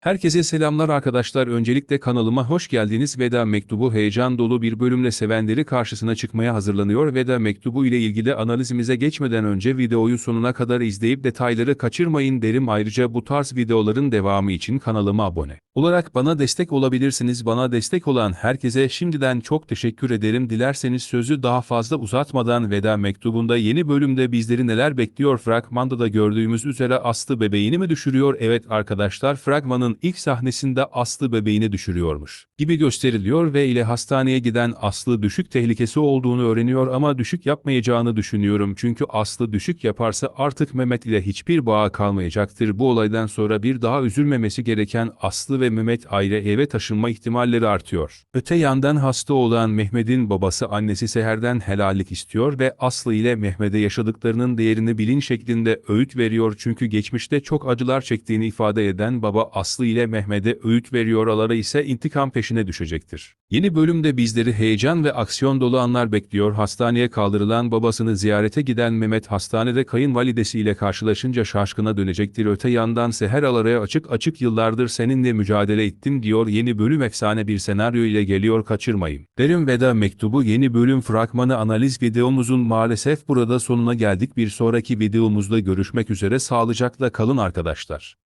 Herkese selamlar arkadaşlar. Öncelikle kanalıma hoş geldiniz. Veda mektubu heyecan dolu bir bölümle sevenleri karşısına çıkmaya hazırlanıyor. Veda mektubu ile ilgili analizimize geçmeden önce videoyu sonuna kadar izleyip detayları kaçırmayın derim. Ayrıca bu tarz videoların devamı için kanalıma abone olarak bana destek olabilirsiniz. Bana destek olan herkese şimdiden çok teşekkür ederim. Dilerseniz sözü daha fazla uzatmadan Veda mektubunda yeni bölümde bizleri neler bekliyor? Fragmanda da gördüğümüz üzere Aslı bebeğini mi düşürüyor? Evet arkadaşlar fragmanın ilk sahnesinde Aslı bebeğini düşürüyormuş gibi gösteriliyor ve ile hastaneye giden Aslı düşük tehlikesi olduğunu öğreniyor ama düşük yapmayacağını düşünüyorum çünkü Aslı düşük yaparsa artık Mehmet ile hiçbir bağı kalmayacaktır. Bu olaydan sonra bir daha üzülmemesi gereken Aslı ve Mehmet ayrı eve taşınma ihtimalleri artıyor. Öte yandan hasta olan Mehmet'in babası annesi Seher'den helallik istiyor ve Aslı ile Mehmet'e yaşadıklarının değerini bilin şeklinde öğüt veriyor çünkü geçmişte çok acılar çektiğini ifade eden baba Aslı ile Mehmet'e öğüt veriyor alara ise intikam peşine düşecektir. Yeni bölümde bizleri heyecan ve aksiyon dolu anlar bekliyor. Hastaneye kaldırılan babasını ziyarete giden Mehmet hastanede kayınvalidesiyle karşılaşınca şaşkına dönecektir. Öte yandan Seher Alara'ya açık açık yıllardır seninle mücadele ettim diyor. Yeni bölüm efsane bir senaryo ile geliyor kaçırmayın. Derin Veda Mektubu yeni bölüm fragmanı analiz videomuzun maalesef burada sonuna geldik. Bir sonraki videomuzda görüşmek üzere sağlıcakla kalın arkadaşlar.